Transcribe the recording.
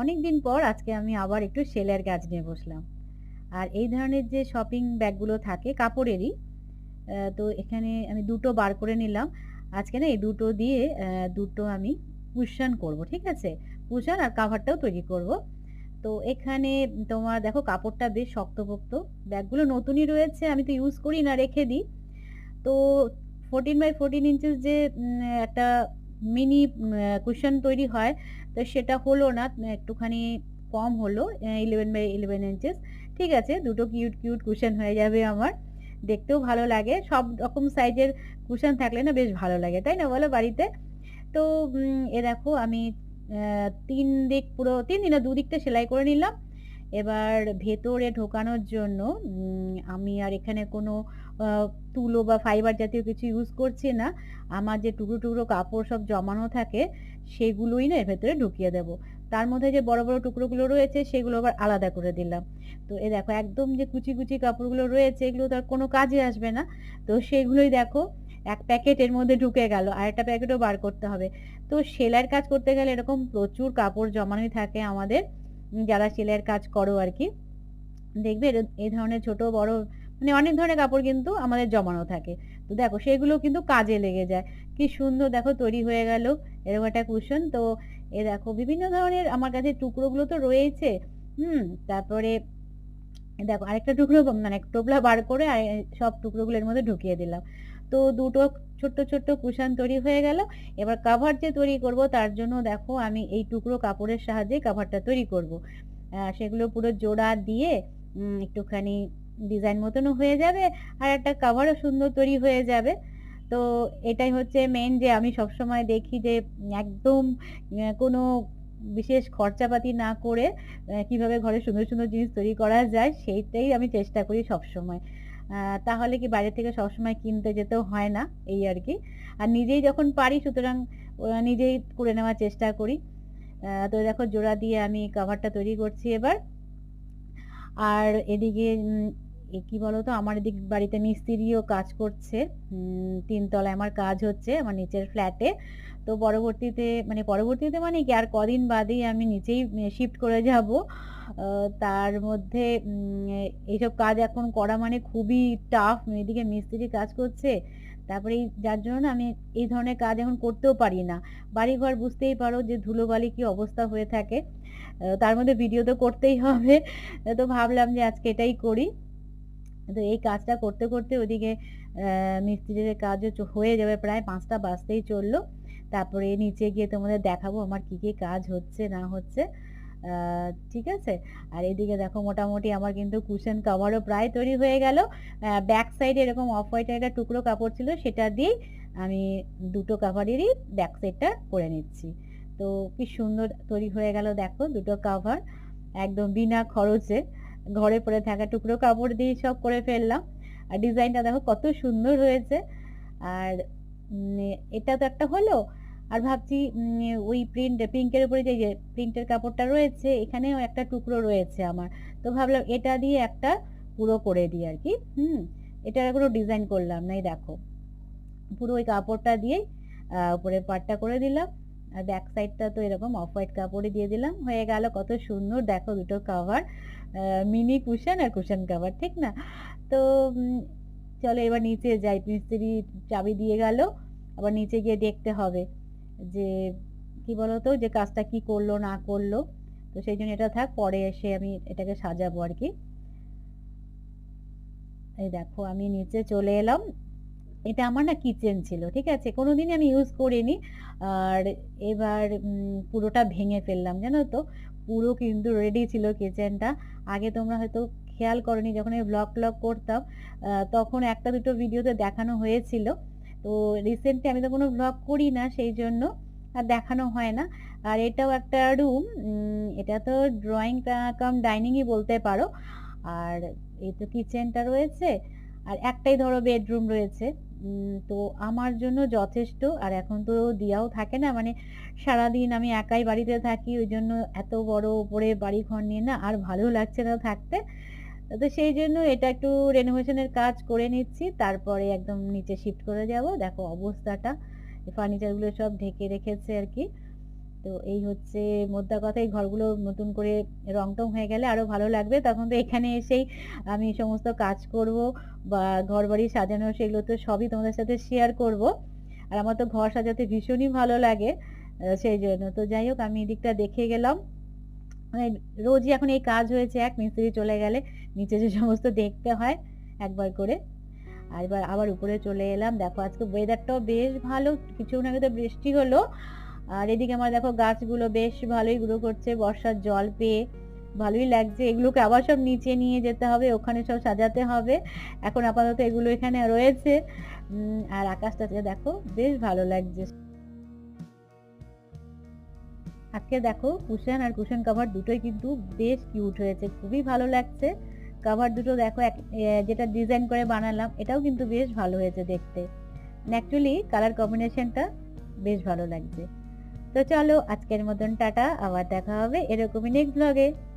অনেক দিন পর আজকে আমি আবার একটু সেলের কাজ নিয়ে বসলাম। আর এই ধরনের যে শপিং ব্যাগগুলো থাকে কাপড়েরই, তো এখানে আমি দুটো বার করে নিলাম। আজকে না এই দুটো দিয়ে দুটো আমি কুশন করব। ঠিক আছে? কুশন আর কাভারটাও তৈরি করব। তো এখানে তোমার দেখো কাপড়টা বেশ শক্তপোক্ত। ব্যাগগুলো নতুনই রয়েছে। আমি তো ইউজ করি না, রেখে দিই। তো 14 বাই 14 ইঞ্চেস যে একটা মিনি কুশন তৈরি হয়, তো সেটা হলো না। একটুখানি কম হলো। Eleven 11 by 11 inches. ঠিক আছে, দুটো কিউট, কিউট কুশন হয়ে যাবে আমার। দেখতেও ভালো লাগে। সব রকম সাইজের কুশন থাকলে না বেশ ভালো লাগে। তাই না বলো বাড়িতে? তো এ দেখো আমি তিন দিক পুরো ৩ দিক না ২ দিকটা সেলাই করে নিলাম। এবার ভেতরে ঢোকানোর জন্য আমি আর এখানে কোনো তুলো বা ফাইবার জাতীয় কিছু ইউজ করছি না। আমার যে টুকরো, টুকরো কাপড় সব জমানো থাকে, সেগুলোই না এর ভেতরে ঢুকিয়ে দেব। তার মধ্যে যে বড়, বড় টুকরোগুলো রয়েছে সেগুলো আবার আলাদা করে দিলাম। তো এ দেখো একদম যে কুচি, কুচি কাপড়গুলো রয়েছে এগুলো তো আর কোনো কাজে আসবে না। তো সেগুলোই দেখো এক প্যাকেট এর মধ্যে ঢুকে গেল। আরেকটা প্যাকেটও বার করতে হবে। তো সেলাইয়ের কাজ করতে গেলে এরকম প্রচুর কাপড় জমানোই থাকে আমাদের। যারা সেলাইয়ের কাজ করো আর কি, দেখবে এই ধরনের ছোট বড় মানে অনেক ধরনের কাপড় কিন্তু আমাদের জমানো থাকে। তো দেখো সেগুলো কিন্তু কাজে লেগে যায়। কি সুন্দর দেখো তৈরি হয়ে গেল এরকম একটা কুশন। তো এ দেখো বিভিন্ন ধরনের আমার কাছে টুকরোগুলো তো রয়েইছে। হুম? তারপরে দেখো আরেকটা টুকরো মানে টোপলা বার করে আ সব টুকরোগুলোর মধ্যে ঢুকিয়ে দিলাম। তো দুটো ছোট্ট, ছোট্ট কুশন তৈরি হয়ে গেল। এবার কাভার যে তৈরি করব তার জন্য দেখো আমি এই টুকরো কাপড়ের সাহায্যে কাভারটা তৈরি করব। সেগুলো পুরো জোড়া দিয়ে একটুখানি ডিজাইন মতনও হয়ে যাবে। আর একটা কাভারও সুন্দর তৈরি হয়ে যাবে। তো এটাই হচ্ছে মেন যে আমি সবসময় দেখি যে একদম কোনো বিশেষ খরচাপাতি না করে কীভাবে ঘরে সুন্দর, সুন্দর জিনিস তৈরি করা যায় সেইটাই আমি চেষ্টা করি সবসময়। তাহলে কি বাইরে থেকে সবসময় কিনতে যেতেও হয় না, এই আর কি আর নিজেই যখন পারি সুতরাং নিজেই করে নেওয়ার চেষ্টা করি। তো দেখো জোড়া দিয়ে আমি কাভারটা তৈরি করছি এবার। আর এদিকে কি বলতো আমার এদিক বাড়িতে মিস্ত্রিও কাজ করছে। উম ৩ তলায় আমার কাজ হচ্ছে আমার নিচের ফ্ল্যাটে। তো পরবর্তীতে মানে পরবর্তীতে মানে কি, আর কদিন বাদেই আমি নিচেই শিফট করে যাব। তার মধ্যে এইসব কাজ এখন করা মানে খুবই টাফ। এদিকে মিস্ত্রি কাজ করছে। তারপরে এই, যার জন্য না আমি এই ধরনের কাজ এখন করতেও পারি না। বাড়িঘর বুঝতেই পারো যে ধুলোবালি কি অবস্থা হয়ে থাকে। তার মধ্যে ভিডিও তো করতেই হবে। তো ভাবলাম যে আজকে এটাই করি। তো এই কাজটা করতে, করতে ওদিকে মিস্ত্রিদের কাজও হয়ে যাবে প্রায় পাঁচটা বাজতেই চলল। তারপরে নিচে গিয়ে তোমাদের দেখাবো আমার কি, কি কাজ হচ্ছে না হচ্ছে। ঠিক আছে? আর এদিকে দেখো মোটামুটি আমার কিন্তু কুশন কাভারও প্রায় তৈরি হয়ে গেল। ব্যাক সাইডে এরকম অফ হোয়াইট এর একটা টুকরো কাপড় ছিল সেটা দিয়েই আমি দুটো কাভারেরই ব্যাক সাইডটা করে নিচ্ছি। তো কি সুন্দর তৈরি হয়ে গেল দেখো দুটো কাভার। একদম বিনা খরচে ঘরে পরে থাকা টুকরো কাপড় দিয়েই সব করে ফেললাম। আর ডিজাইনটা দেখো কত সুন্দর হয়েছে। আর এটা তো একটা হলো। আর ভাবছি ওই প্রিন্ট পিঙ্কের উপরে যে, প্রিন্টের কাপড়টা রয়েছে এখানেও একটা টুকরো রয়েছে আমার। তো ভাবলাম এটা দিয়ে একটা পুরো করে দিই আর কি হুম? আর কোনো ডিজাইন করলাম না। এই দেখো। পুরো ওই কাপড়টা দিয়েই আ উপরের পার্টটা করে দিলাম। আর ব্যাক সাইডটা তো এরকম অফ হোয়াইট কাপড়ই দিয়ে দিলাম। হয়ে গেল কত সুন্দর দেখো ২ টো কাভার। মিনি কুশন আর কুশন কাভার। ঠিক না? তো চলো এবার নিচে যাই। মিস্ত্রি চাবি দিয়ে গেল। আবার নিচে গিয়ে দেখতে হবে যে, কি বলতো যে কাজটা কি করল, না করল। তো সেই জন্য এটা থাক, পরে এসে আমি এটাকে সাজাবো আর কি এই দেখো, আমি নিচে চলে এলাম। এটা আমার না কিচেন ছিল। ঠিক আছে? কোনদিনই আমি ইউজ করিনি। আর এবার পুরোটা ভেঙে ফেললাম। জানো তো? পুরো কিন্তু রেডি ছিল কিচেনটা। আগে তোমরা হয়তো খেয়াল করনি, যখন আমি ভ্লগ-ট্লগ করতাম তখন একটা দুটো ভিডিওতে দেখানো হয়েছিল। তো রিসেন্টলি আমি তো কোনো ভ্লগ করি না, সেই জন্য আর দেখানো হয় না। আর এটাও একটা রুম। এটা তো ড্রয়িং কাম ডাইনিংই বলতে পারো। আর এই তো কিচেনটা রয়েছে। আর একটাই ধরো বেডরুম রয়েছে। তো আমার জন্য যথেষ্ট। আর এখন তো দিয়াও থাকে না মানে সারাদিন আমি একাই বাড়িতে থাকি। ওই জন্য এত বড় উপরে বাড়িঘর নিয়ে না আর ভালো লাগছে না থাকতে। তো সেই জন্য এটা একটু রেনোভেশনের কাজ করে নিচ্ছি। তারপরে একদম নিচে শিফট করে যাব। দেখো অবস্থাটা। ফার্নিচারগুলো সব ঢেকে রেখেছে আরকি। তো এই হচ্ছে মোদ্দা কথা এই ঘরগুলো নতুন করে রং টং হয়ে গেলে আরও ভালো লাগবে। তখন তো এখানে এসেই আমি সমস্ত কাজ করব বা ঘর বাড়ি সাজানো সেগুলো তো সবই তোমাদের সাথে শেয়ার করব। আর আমার তো ঘর সাজাতে ভীষণই ভালো লাগে। সেই জন্য তো যাই হোক, আমি এদিকটা দেখে গেলাম। মানে রোজই এখন এই কাজ হয়েছে, এক মিস্ত্রি চলে গেলে নিচে যে সমস্ত দেখতে হয় একবার করে। আর এবার আবার উপরে চলে এলাম। দেখো, আজকে ওয়েদারটাও বেশ ভালো। কিছুক্ষণ আগে তো বৃষ্টি হলো। আর এদিকে আমার দেখো গাছগুলো বেশ ভালোই গ্রো করছে, বর্ষার জল পেয়ে। ভালোই লাগছে। এগুলোকে আবার সব নিচে নিয়ে যেতে হবে। ওখানে সব সাজাতে হবে। এখন আপাতত এগুলো এখানে রয়েছে। আর আকাশটা দেখো বেশ ভালো লাগছে। আজকে দেখো কুশন আর কুশন কভার দুটোই কিন্তু বেশ কিউট হয়েছে। খুবই ভালো লাগছে। কভার দুটো দেখো যেটা ডিজাইন করে বানালাম, এটাও কিন্তু বেশ ভালো হয়েছে দেখতে। অ্যাকচুয়ালি কালার কম্বিনেশনটা বেশ ভালো লাগছে। তো চলো আজকের মতন টাটা। আবার দেখা হবে এরকমই নেক্সট ভ্লগে।